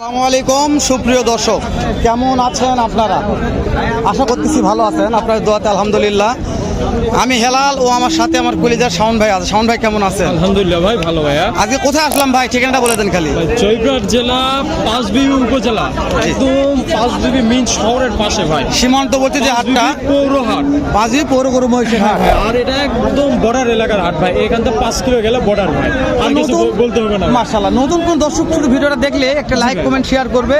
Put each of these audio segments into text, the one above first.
আসসালামু আলাইকুম সুপ্রিয় দর্শক। কেমন আছেন আপনারা? আশা করতেছি ভালো আছেন। আপনার দোয়াতে আলহামদুলিল্লাহ। আমি হেলাল ও আমার সাথে আমার কলিজার শাওন ভাই আছে। শাওন ভাই কেমন আছেন? আলহামদুলিল্লাহ ভাই ভালো ভাইয়া। আজকে কোথায় আসলাম ভাই? ঠিকানাটা বলে দেন খালি। জয়পুরহাট জেলা পাঁচবিবি উপজেলা। একদম পাঁচবিবি মেইন শহরের পাশে ভাই। সীমান্তবর্তী যে হাটটা? পৌরহাট। পাঁচবি পৌর গরু মহিষের হাট। আর এটা একদম বর্ডার এলাকার হাট ভাই। এখান থেকে পাঁচ কিলো গেলে বর্ডার ভাই। আর কিছু বলতে হবে না। মার্শাল্লাহ নতুন কোন দর্শক শুধু ভিডিওটা দেখলে একটা লাইক কমেন্ট শেয়ার করবে।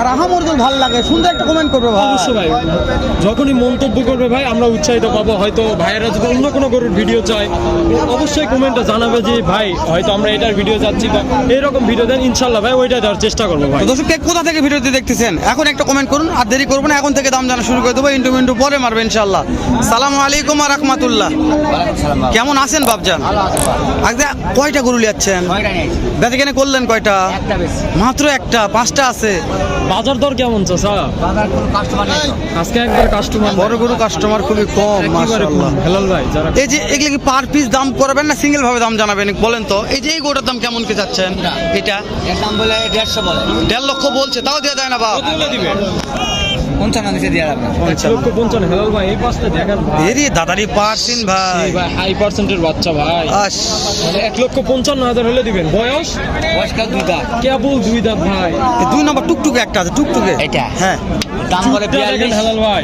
আর আহামর যদি ভালো লাগে। সুন্দর একটা কমেন্ট করবে ভাই। অবশ্যই ভাই। যখনই মন্তব্য করবে ভাই আমরা উৎসাহিত পাবো। হয়তো ভাইয়েরা যদি অন্য কোনো গরুর ভিডিও চায় অবশ্যই কমেন্টে জানাবে যে ভাই হয়তো আমরা এটার ভিডিও যাচ্ছি বা এরকম ভিডিও দেন ইনশাল্লাহ ভাই ওইটা দেওয়ার চেষ্টা করব ভাই। তো দর্শক কে কোথা থেকে ভিডিওটি দেখতেছেন? এখন একটা কমেন্ট করুন আর দেরি করব না এখন থেকে দাম জানা শুরু করে দেবো ইন্টু মিন্টু পরে মারবে ইনশাল্লাহ। সালাম আলাইকুম আর রহমাতুল্লাহ। কেমন আছেন বাবজান কয়টা গরু লিয়াচ্ছেন? বেঁচে কেনে করলেন কয়টা? মাত্র একটা পাঁচটা আছে। বাজার দর কেমন চাচা আজকে একবার কাস্টমার বড় বড় কাস্টমার খুবই কম মাশাআল্লাহ। হেলাল ভাই যারা এই যে এগুলো কি পার পিস দাম করবেন না সিঙ্গেল ভাবে দাম জানাবেন? বলেন তো এই যে এই গোটার দাম কেমন কি যাচ্ছেন এটা? এর দাম বলে দেড়শো বলে। দেড় লক্ষ বলছে তাও দেওয়া যায় না বা দিবে পঞ্চান্ন দিতে দিয়ে আপনার পঞ্চান্ন। হেলাল ভাই এই পাঁচটা দেখেন এরি দাদারি পারছেন ভাই। ভাই হাই পার্সেন্টের বাচ্চা ভাই। মানে এক লক্ষ পঞ্চান্ন হাজার হলে দিবেন। বয়স? কেবল দুই দাঁত ভাই। দুই নম্বর টুকটুকে একটা আছে টুকটুকে। এটা? হ্যাঁ। দাম বলে বিয়াল্লিশ। হেলাল ভাই।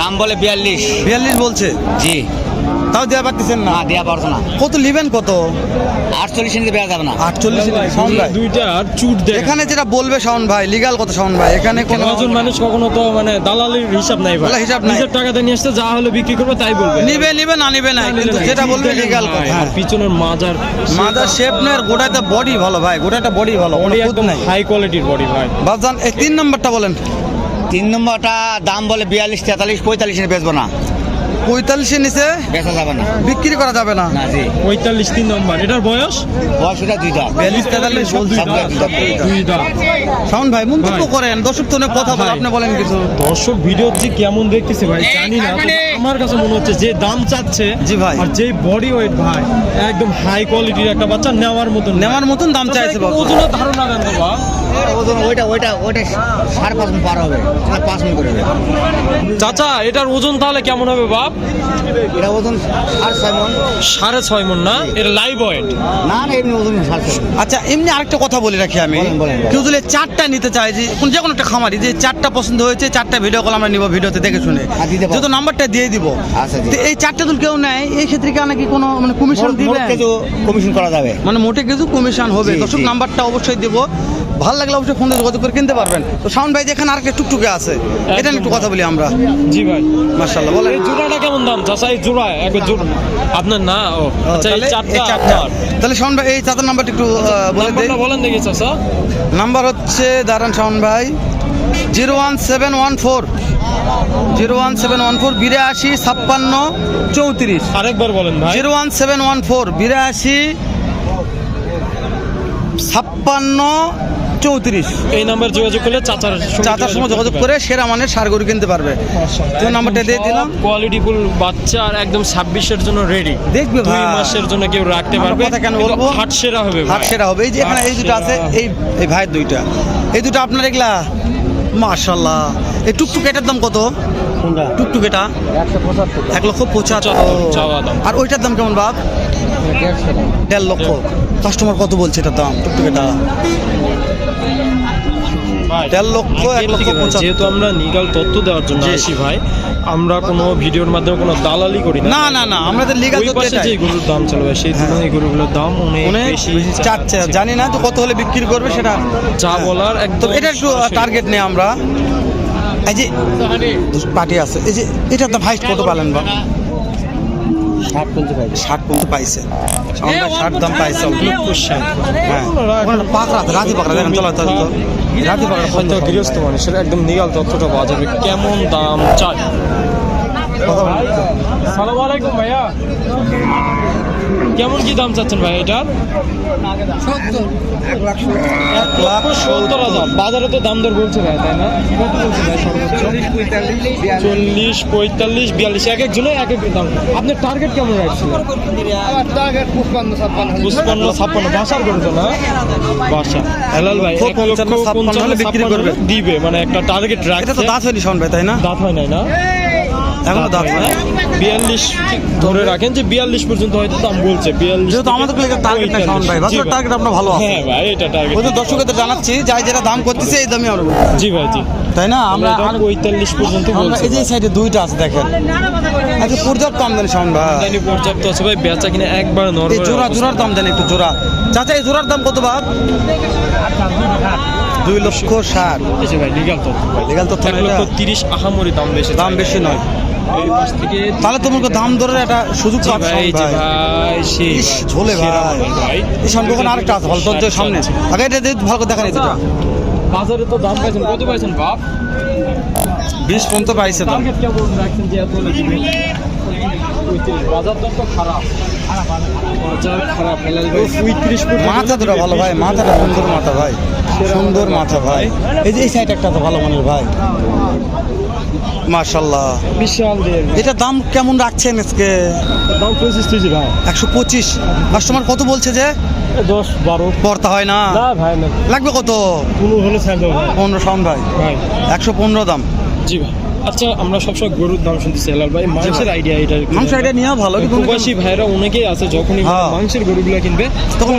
দাম বলে বিয়াল্লিশ। বিয়াল্লিশ বলছে। জি। তাও দেওয়া পারতেছেন না? না দেওয়া পারতো না। কত লিবেন কত? আটচল্লিশ নিতে দেওয়া যাবে না। আটচল্লিশ শাওন ভাই। দুইটা আর চুট দেখেন। এখানে যেটা বলবে শাওন ভাই লিগাল কত শাওন ভাই। এখানে কোনো একজন মানুষ কখনো তো মানে দালালির হিসাব নাই ভাই। হিসাব নাই। নিজের টাকাতে নিয়ে আসতে যা হলে বিক্রি করবে তাই বলবে। নিবে নিবে না নিবে না কিন্তু যেটা বলবে লিগাল কথা। হ্যাঁ। আর পিছনের মাজার মাদার শেপ নেই আর গোটাটা বডি ভালো ভাই গোটাটা বডি ভালো কোনো বডি একদম নাই। হাই কোয়ালিটির বডি ভাই। বাবজান এই তিন নম্বরটা বলেন। তিন নম্বরটা দাম বলে বিয়াল্লিশ তেতাল্লিশ পঁয়তাল্লিশ বেচবো না। পঁয়তাল্লিশের নিচে বেচা যাবে না। বিক্রি করা যাবে না। না জি। পঁয়তাল্লিশ তিন নম্বর এটার বয়স? বয়স দুইটা বিয়াল্লিশ তেতাল্লিশ দুই। শাওন ভাই মন্তব্য করেন দর্শক তো অনেক কথা বলে আপনি বলেন কিছু। দর্শক ভিডিও যে কেমন দেখতেছে ভাই জানি না আমার কাছে মনে হচ্ছে যে দাম চাচ্ছে জি ভাই। আর যে বডি ওয়েট ভাই একদম হাই কোয়ালিটির একটা বাচ্চা নেওয়ার মতন নেওয়ার মতন দাম চাইছে বাবা। ওজনের ধারণা দেন বাবা ওজন ওইটা ওইটা ওইটা সাড়ে পাঁচ মিনিট পার হবে পাঁচ মিনিট করে চাচা এটার ওজন তাহলে কেমন হবে বাপ? এটা ওজন সাড়ে ছয় মন। সাড়ে ছয় মন না? এটা লাইভ ওয়েট না না এমনি ওজন। আচ্ছা এমনি আরেকটা কথা বলে রাখি আমি। কেউ যদি চারটা নিতে চায় যে কোন যে কোনো একটা খামারি যে চারটা পছন্দ হয়েছে চারটা ভিডিও কল আমরা নিব ভিডিওতে দেখে শুনে। হ্যাঁ, যেহেতু নাম্বারটা দিয়ে দিব। আচ্ছা, তো এই চারটা দুল কেউ নেয় এই ক্ষেত্রে কি নাকি কোনো মানে কমিশন মোট- মোট কমিশন করা যাবে। মানে মোটে কিছু কমিশন হবে। দর্শক নাম্বারটা অবশ্যই দিব। ভালো লাগলে অবশ্যই ফোন যোগাযোগ করে কিনতে পারবেন। তো শাওন ভাই যেখানে আরেকটা টুকটুকে আছে এটা নিয়ে একটু কথা বলি আমরা। জি ভাই। মার্শাল্লাহ বলেন। এই জোড়াটা কেমন দাম? চাচা এই জোড়া একবার জোড়া। আপনার না ও। আচ্ছা এই চারটা চারটা। তাহলে শাওন ভাই এই চারটার নাম্বারটা একটু বলে নাম্বারটা বলেন দেখি চাচা। নাম্বার হচ্ছে দাঁড়ান শাওন ভাই zero one seven one four. Zero one seven one four বিরাশি ছাপ্পান্ন চৌত্রিশ। আরেকবার বলেন ভাই। Zero one seven one four বিরাশি ছাপ্পান্ন চৌত্রিশ। এই নাম্বার যোগাযোগ করলে চাচার চাচার সময় যোগাযোগ করে সেরা মানের সার গরু কিনতে পারবে। তো নাম্বারটা দিয়ে দিলাম। কোয়ালিটি ফুল বাচ্চা আর একদম ছাব্বিশের জন্য রেডি দেখবে দুই ভাই। মাসের জন্য কেউ রাখতে পারবে। কথা কেন বলব? হাট সেরা হবে হাট সেরা হবে। এই যে এখানে এই দুটো আছে এই এই ভাইয়ের দুইটা। এই দুটো আপনার এগুলা? মাশাল্লাহ এই টুকটুক এটার দাম কত? টুকটুক এটা? এক লক্ষ পঁচাত্তর। আর ওইটার দাম কেমন বাপ? দেড় লক্ষ। কাস্টমার কত বলছে এটার দাম? টুকটুক এটা দেড় লক্ষ, এক লক্ষ ভাই, যেহেতু আমরা নিগাল তথ্য দেওয়ার জন্য। আসি ভাই আমরা কোনো ভিডিওর মাধ্যমে কোনো দালালি করি না। না না আমাদের লিগাল পাশে যে গরুর দাম চলবে সেই তুলনায় গরুগুলোর দাম অনেক বেশি চাচ্ছে। জানি না তো কত হলে বিক্রি করবে সেটা। যা বলার একদম এটা একটু টার্গেট নেই আমরা। এই যে পার্টি আছে। এই যে এটা দাম হাইস্ট কত পেলেন বা? ষাট পঞ্চাশ পাইছে। ষাট পর্যন্ত পাইছে। আমরা ষাট দাম পাইছে। already। হ্যাঁ পাকড়া আছে, রাজি পাকড়া দেখেন চলো চলো চলো। রাজি পাকড়া হয়তো গৃহস্থ মানুষের একদম নিগাল তথ্যটা পাওয়া যাবে কেমন দাম বলেন সালাম আলাইকুম ভাইয়া। কেমন কি দাম চাচ্ছেন ভাই এটার? এক লক্ষ সত্তর হাজার। বাজারে তো দাম দর বলছে ভাই তাই না? কত বলছে ভাই সর্বোচ্চ চল্লিশ পঁয়তাল্লিশ বিয়াল্লিশ এক একজনে এক এক দাম। আপনার টার্গেট কেমন রাখছিলেন পুষ্পান্ন ছাপ্পান্ন বাসার করতো না? বাসা। হেলাল ভাই পঞ্চান্ন, ছাপ্পান্ন বিক্রি করবে। দিবে মানে একটা টার্গেট এটা তো দাঁত হয়নি শাওন ভাই তাই না? দাঁত হয় নাই না? এখনও দাঁত হয়? বিয়াল্লিশ ধরে রাখেন যে বিয়াল্লিশ পর্যন্ত হয়তো দাম বলছে বিয়াল্লিশ যেহেতু আমাদের টার্গেট না ভাই বাজার টার্গেট আপনার ভালো হ্যাঁ ভাই এটা টার্গেট ওই দর্শকদের জানাচ্ছি যাই যেটা দাম করতেছে এই দামই আমরা জি ভাই জি। তাই না? আমরা আমরা পঁয়তাল্লিশ পর্যন্ত আমরা এই যে সাইডে দুইটা আছে দেখেন। আচ্ছা পর্যাপ্ত আমদানি ভাই। আমদানি পর্যাপ্ত আছে ভাই বেচা কিনা একবার নরমাল জোড়া জোড়ার দাম দেন একটু জোড়া। চাচা এই জোড়ার দাম কত বাপ দুই লক্ষ ষাট। লিগাল তো লিগাল তথ্য। এক লক্ষ তিরিশ আহামরি দাম বেশি। দাম বেশি নয়। এই পাশ থেকে তাহলে তোমার দাম দরের একটা সুযোগ ভাই ভাই সেই ঝোলে ভাই। এই ওখানে আরেকটা আছে ভালো তোর সামনে। আগে এটা ভালো করে দেখা নেই দুটা। বাজারে তো দাম পাইছেন কত পাইছেন বাপ? বিশ পর্যন্ত পাইছে তো। টার্গেট কেমন রাখছেন যে এত বাজার দর তো খারাপ। বাজার খারাপ পঁয়ত্রিশ মাথা দুটা ভালো ভাই মাথাটা সুন্দর মাথা ভাই। সুন্দর মাথা ভাই। এই যে এই সাইড একটা তো ভালো মনের ভাই। মাশাল্লাহ বিশাল এটা দাম কেমন রাখছেন আজকে? দাম পঁচিশ কেজি ভাই। একশো পঁচিশ। কাস্টমার কত বলছে যে? দশ বারো। পড়তে হয় না? না ভাই না। লাগবে কত? পনেরো হলে পনেরো ভাই। ভাই। একশো পনেরো দাম। জি ভাই। আচ্ছা আমরা সবসময় গরুর দাম শুনতেছি হেলাল ভাই। মাংসের আইডিয়া এটা মাংস এটা নেওয়া ভালো কিন্তু প্রবাসী ভাইরা অনেকেই আছে যখনই হ্যাঁ। মাংসের গরুগুলো কিনবে তখন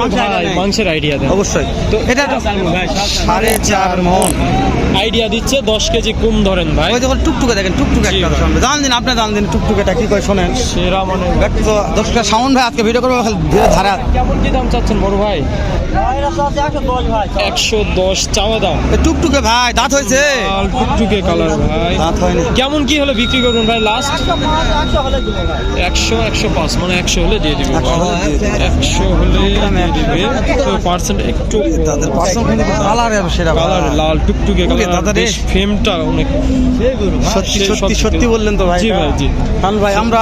মাংসের আইডিয়া দেয়। অবশ্যই। তো এটা সাড়ে চার মন। আইডিয়া দিচ্ছে দশ কেজি কম ধরেন ভাই। ওই যখন টুকটুকে দেখেন টুকটুকে একটা জান দিন আপনি জান দিন টুকটুকেটা কি করে শোনেন। সেরা মানে ব্যক্তি তো দশটা সাউন্ড ভাই আজকে ভিডিও করব ধীরে ধারা কেমন কি দাম চাচ্ছেন বড় ভাই? একশো দশ চাওয়া দাম। টুকটুকে ভাই দাঁত হয়েছে। টুকটুকে কালার ভাই। দাঁত হয়নি কেমন কি হলে বিক্রি করবেন ভাই লাস্ট একশো একশো পাঁচ মানে একশো হলে দিয়ে দিবে একশো হলে দিয়ে দিবে। তো পার্সেন্ট একটু কালার সেরা কালার লাল টুকটুকে কালার রে। অনেক সত্যি সত্যি সত্যি। বললেন তো ভাই জি ভাই, জি। কারণ ভাই আমরা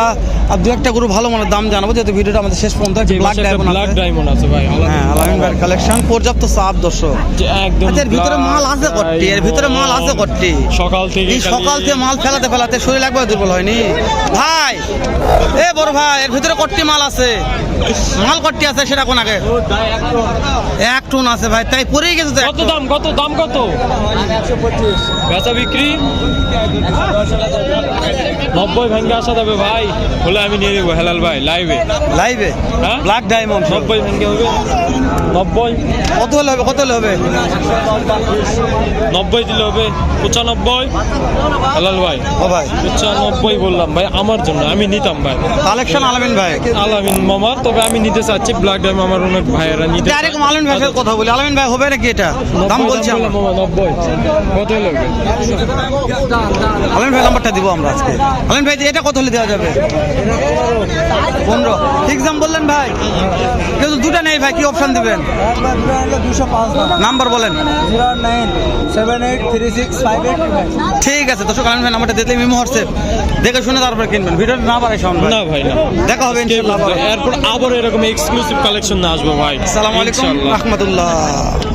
আর দু একটা গরু ভালো মানের দাম জানাব যেহেতু ভিডিওটা আমাদের শেষ পর্যন্ত ব্ল্যাক ডায়মন্ড ব্ল্যাক ডায়মন্ড আছে ভাই হ্যাঁ আলামিন কালেকশন পর্যাপ্ত চাপ দর্শক একদম আচ্ছা, এর ভিতরে মাল আছে কট্টি, এর ভিতরে মাল আছে diamond। সকাল থেকে সকাল থেকে মাল ফেলাতে ফেলাতে শরীর একবার দুর্বল হয়নি। ভাই এ বড় ভাই এর ভিতরে কট্টি মাল আছে। মাল কট্টি আছে সেটা কোন আগে? এক টন আছে ভাই তাই পরেই গেছে কত দাম কত দাম কত? বেচা বিক্রি? নব্বই ভেঙ্গে আসা যাবে ভাই। বলে আমি নিয়ে নেব হেলাল ভাই লাইভে লাইভে হ্যাঁ? ব্ল্যাক ডায়মন্ড নব্বই ভেঙ্গে হবে। নব্বই? কত হলে হবে কত হলে হবে? নব্বই দিলে হবে পঁচানব্বই। হেলাল ভাই। ও ভাই। পঁচানব্বই বললাম ভাই আমার জন্য আমি নিতাম ভাই। কালেকশন আলামিন ভাই। আলামিন মামা তবে আমি নিতে চাচ্ছি ব্ল্যাক ডাইম আমার অনেক ভাইয়েরা নিতে ডাইরেক্ট আলামিন ভাইয়ের কথা বলি। আলামিন ভাই হবে নাকি এটা? দাম বলছি আমরা। নব্বই। কত হলে? আলামিন ভাই নাম্বারটা দিব আমরা আজকে। আলামিন ভাই এটা কত হলে দেওয়া যাবে? পনেরো। ঠিক দাম বললেন ভাই। কিন্তু দুটা নেই ভাই কি অপশন দিবেন? নাম্বার বলেন। Seven eight three six five eight ঠিক আছে দর্শক আলামিন ভাই নাম্বারটা দিতে মিমো হোয়াটসঅ্যাপ দেখে শুনে তারপরে কিনবেন। ভিডিওটা না পারে সাউন্ড না ভাই না। দেখা হবে ইনশাআল্লাহ। এরপর আবার এরকম এক্সক্লুসিভ কালেকশন না আসব ভাই। আসসালামু আলাইকুম রহমতুল্লাহ।